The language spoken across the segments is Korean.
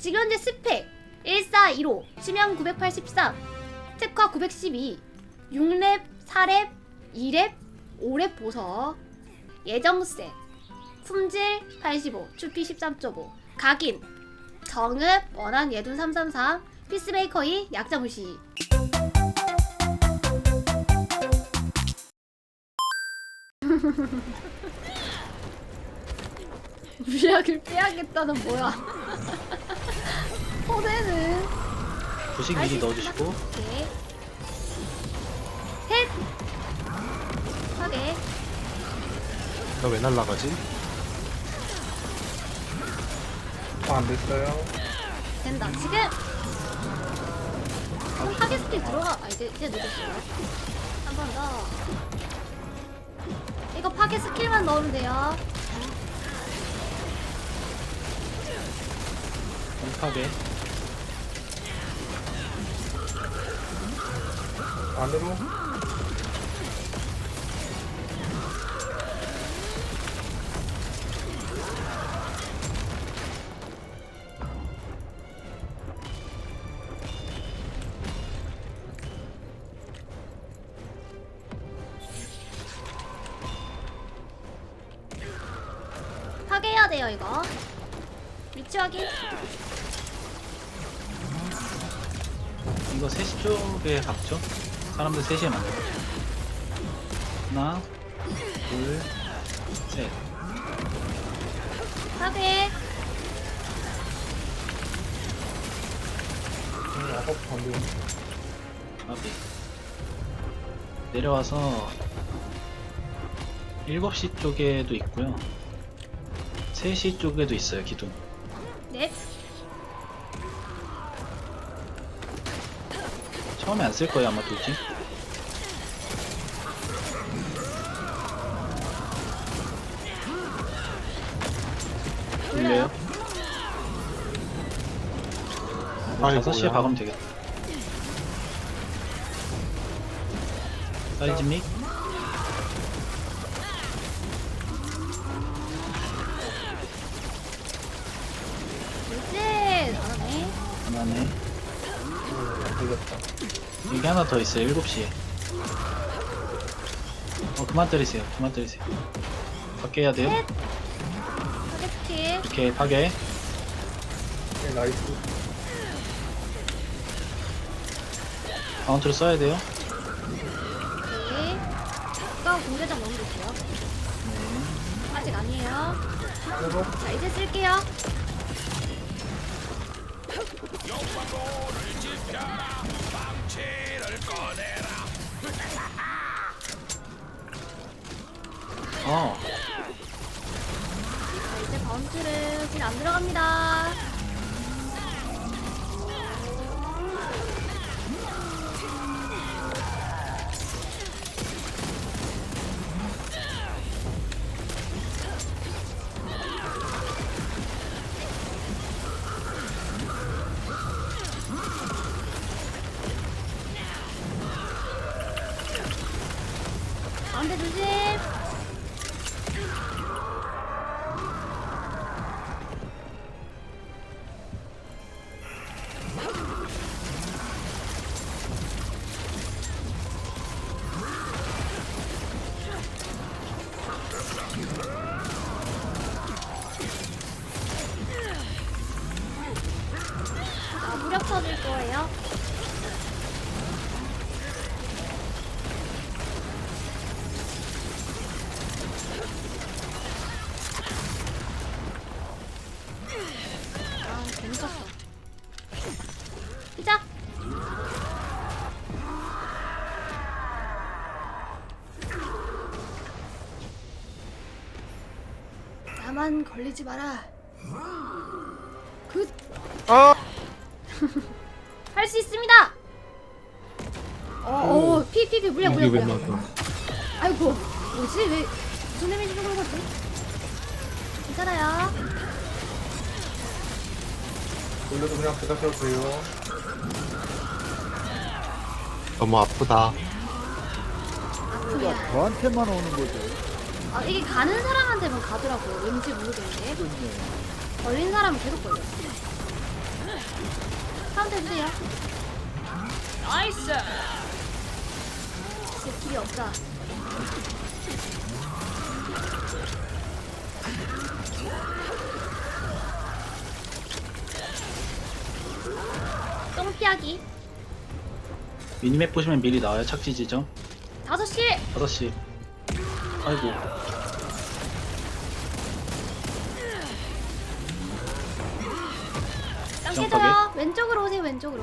지금 현재 스펙 1415, 치명 983, 특화 912, 6렙, 4렙, 2렙, 5렙 보석, 예정셋, 품질 85, 추피 13.5, 각인, 정읍, 원한 예둔 333, 피스메이커 2, 약자 무시. 무약을 빼야겠다는 뭐야? 포대는 부식 알수 미리. 넣어주시고 오케이. 셋. 하게. 나 왜 날라가지? 아, 안 됐어요. 된다. 지금. 그럼 하게 스킬 들어가. 아 이제 이제 늦었어요. 한 번 더. 이거 파괴 스킬만 넣으면 돼요. 공파게 안으로. 파괴해야 돼요 이거. 위치 확인. 이거 3시 쪽에 박죠? 사람들 3시에 만들었죠 하나 둘 셋 파괴. 음, 아까 반대. 앞에 내려와서 7시 쪽에도 있고요 3시 쪽에도 있어요 기둥 넷. 처음에 안 쓸 거예요 아마 돌진 돌려요? 아니, 5시에 뭐야. 박으면 되겠다 사이즈 믹 이제 나네. 하나네 음, 안 되겠다. 여기 하나 더 있어요 7시에 어 그만 때리세요 그만 때리세요 밖에 해야 돼요 셋. 파괴 스킬. 이렇게 파괴 네, 나이스. 카운트를 써야 돼요 오케이. 이거 공대장 넣으면 될게요. 네. 아직 아니에요. 안으로. 자 이제 쓸게요. 어 자 이제 바운트를 지금 안 들어갑니다. 나만 걸리지 마라. 굿! 아! 할 수 있습니다! 어, 어, 피, 피, 피, 물량, 물량, 물량. 아이고, 뭐지? 왜, 무슨 데미지 주는 거지? 괜찮아요. 돌려도 그냥 돼요. 너무 아프다. 아프냐. 저한테만 오는 거죠. 아, 이게 가는 사람한테만 가더라고요. 왠지 모르겠는데. 걸린 사람은 계속 걸려. 카운터 해주세요. 나이스. 제 길이 없다. 똥 피하기. 미니맵 보시면 미리 나와요 착지 지점 다섯 시. 5시 아이고 왼쪽으로 오세요. 왼쪽으로.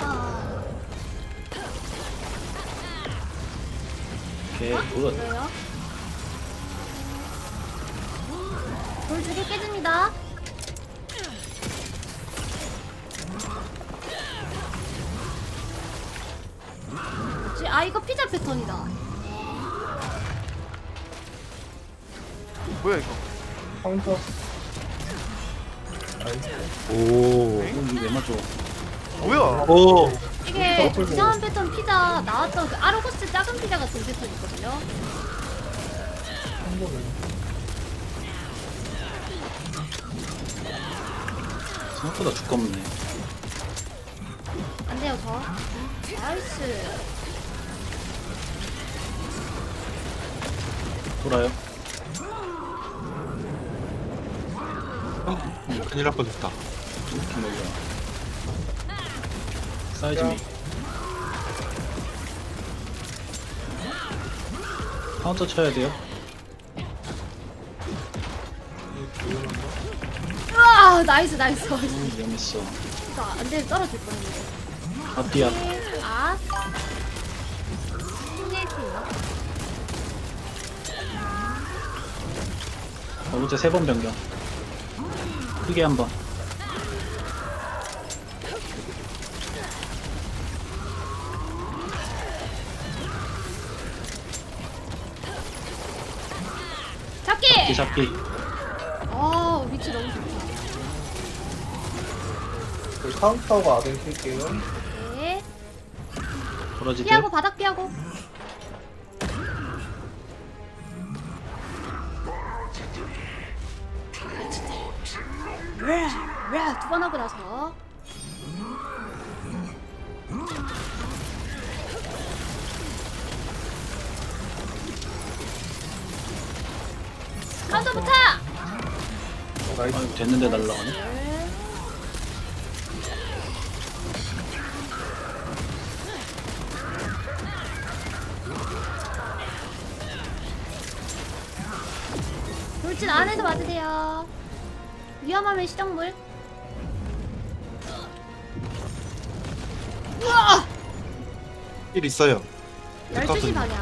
아, 오케이 굿 아 이거 피자 패턴이다. 뭐야 이거? 카운터. 나이스. 오. 이거 왜 맞죠? 뭐야? 오. 이게 이상한 패턴 피자 나왔던 그 아르고스 작은 피자 같은 패턴 있거든요. 생각보다 두껍네 안 돼요 저. 나이스. 돌아요 어, 큰일 날 뻔했다. 이렇게 사이즈 미 카운터 쳐야 돼요 우와 나이스 나이스. 음, 위험했어 이거 안 돼, 떨어질 뻔했는데. 앞뒤야 아. 힘낼게 요. 어제 세번 변경 크게 한번 잡기! 잡기 잡기 아, 위치 너무 좋다. 그 카운터가 아덴 킬게요. 네. 부러지듯 피하고, 바닥 피하고. 두 번 하고 나서. 카운터 부터! 어, 나이스. 아유 됐는데 날라가네 네. 돌진 안에서 맞으세요. 위험하면 시정물. 우와! 일 있어요. 12시 방향.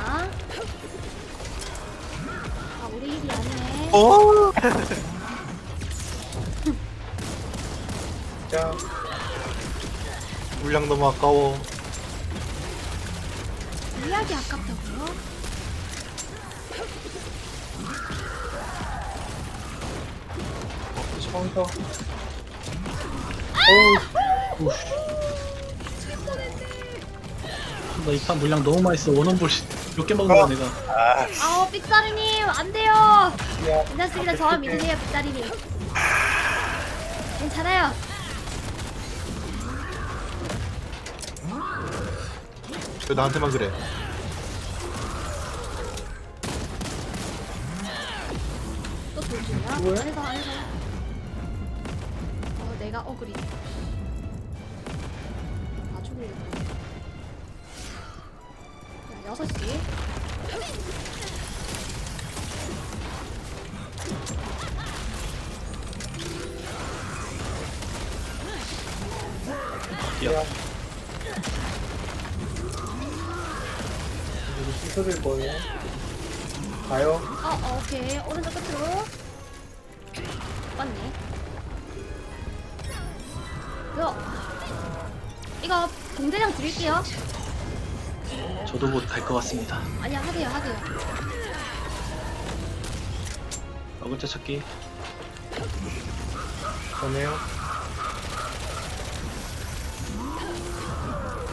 아, 우리 일이 아니네. 오. 자, 물량 너무 아까워. 이야기 아깝다고요? 카운터. 나 이 판 물량 너무 맛있어 원원볼 몇개 먹은 거야 내가 아우, 삑사르님, 안 돼요! 야, 괜찮습니다. 저만 믿으세요, 빅다리님. 괜찮아요. 왜 나한테만 그래? 또 돌진이야? 뭐야? 안에서, 안에서. 어, 내가 어그리. 아, 이거 씻어줄 거예요. 가요. 어, 어, 오케이. 오른쪽 끝으로. 맞네. 이거. 이거, 공대장 드릴게요. 저도 곧 갈 것 같습니다 아니야, 하세요, 하세요. 어글자 찾기 전해요.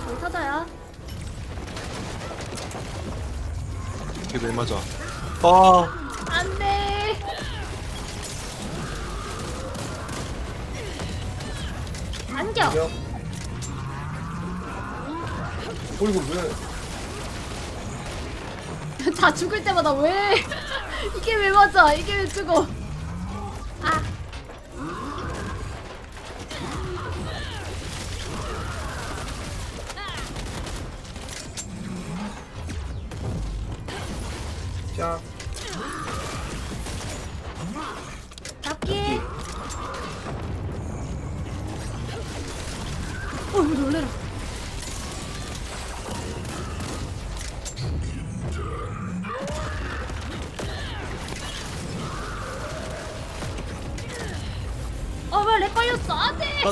여기 터져요. 이게 왜 맞아? 아, 안돼. 안겨. 어이구 왜? 다 죽을 때마다 왜 이게 왜 맞아? 이게 왜 죽어?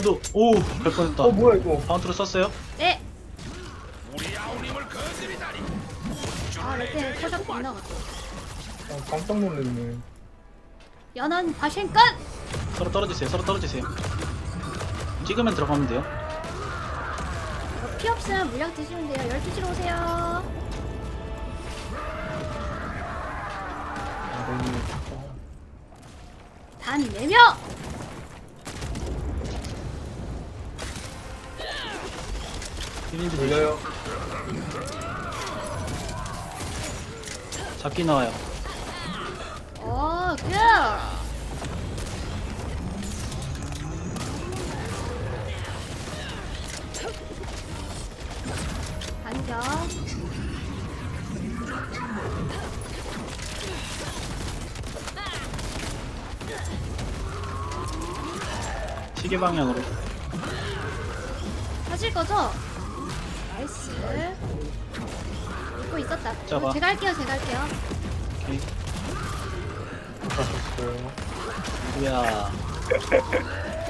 나도 오갈 뻔했다. 어 뭐야 이거? 파운트로 썼어요? 네. 아, 렉때 터졌 빗나갔어. 아, 깜짝 놀랐네. 연한 바셴간! 서로 떨어지세요. 서로 떨어지세요. 찍으면 들어가면 돼요. 이거 피 없으면 물약 드시면 돼요. 12시로 오세요. 아동이 단 4명! 피린지 돌려요. 잡기 나와요. 어, 그! 반격. 시계 방향으로. 하실 거죠? 나이스. 입고 있었다. 잡아. 제가 할게요, 제가 할게요. 오케이. 가셨어요. 누구야?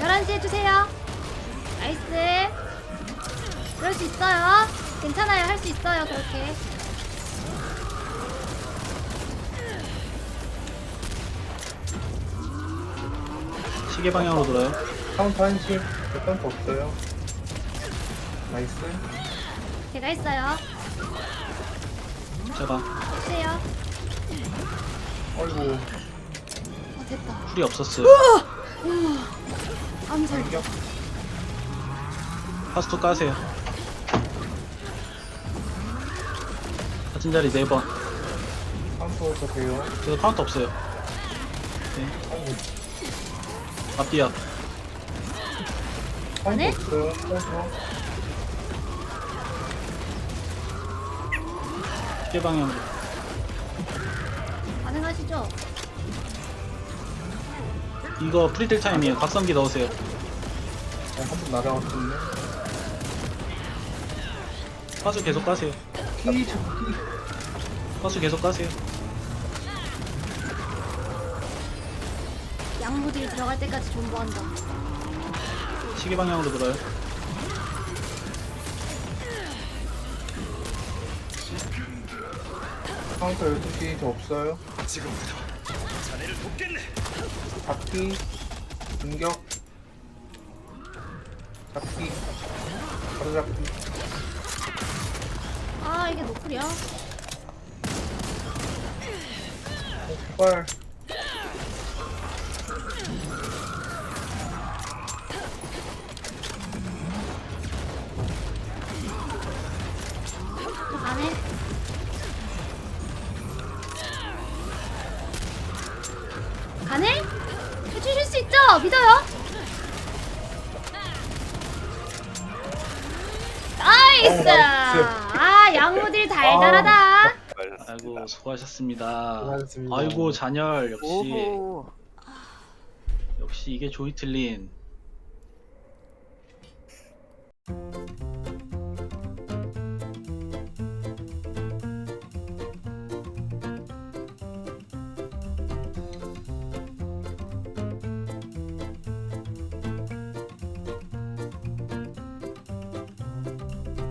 11시 해주세요. 나이스. 그럴 수 있어요. 괜찮아요. 할 수 있어요. 그렇게. 시계 방향으로 돌아요. 카운터 한식 몇번 더 없어요. 나이스. 제가 했어요. 제가 해주세요. 어이구 어, 됐다. 풀이 없었어요. 암살. 공격. 파스토 까세요. 같은 자리 4번. 카운터에서 돼요. 그래서 카운트 없어요. 네. 아이고 앞뒤야. 카운터 네? 없어요. 시계 방향으로. 가능하시죠? 이거 프리딜 타임이에요. 각성기 넣으세요. 어, 한번 날아왔었네. 파수 계속 까세요. 잡기. 파수 계속 까세요. 양무들이 들어갈 때까지 존버한다. 시계 방향으로 돌아요. 카운터 12시 저 없어요. 잡기. 공격. 잡기. 바로 잡기. 아, 이게 노플이야. 어, 제발. 수고하셨습니다. 수고하셨습니다. 아이고 잔열 역시 오호. 역시 이게 조이틀린.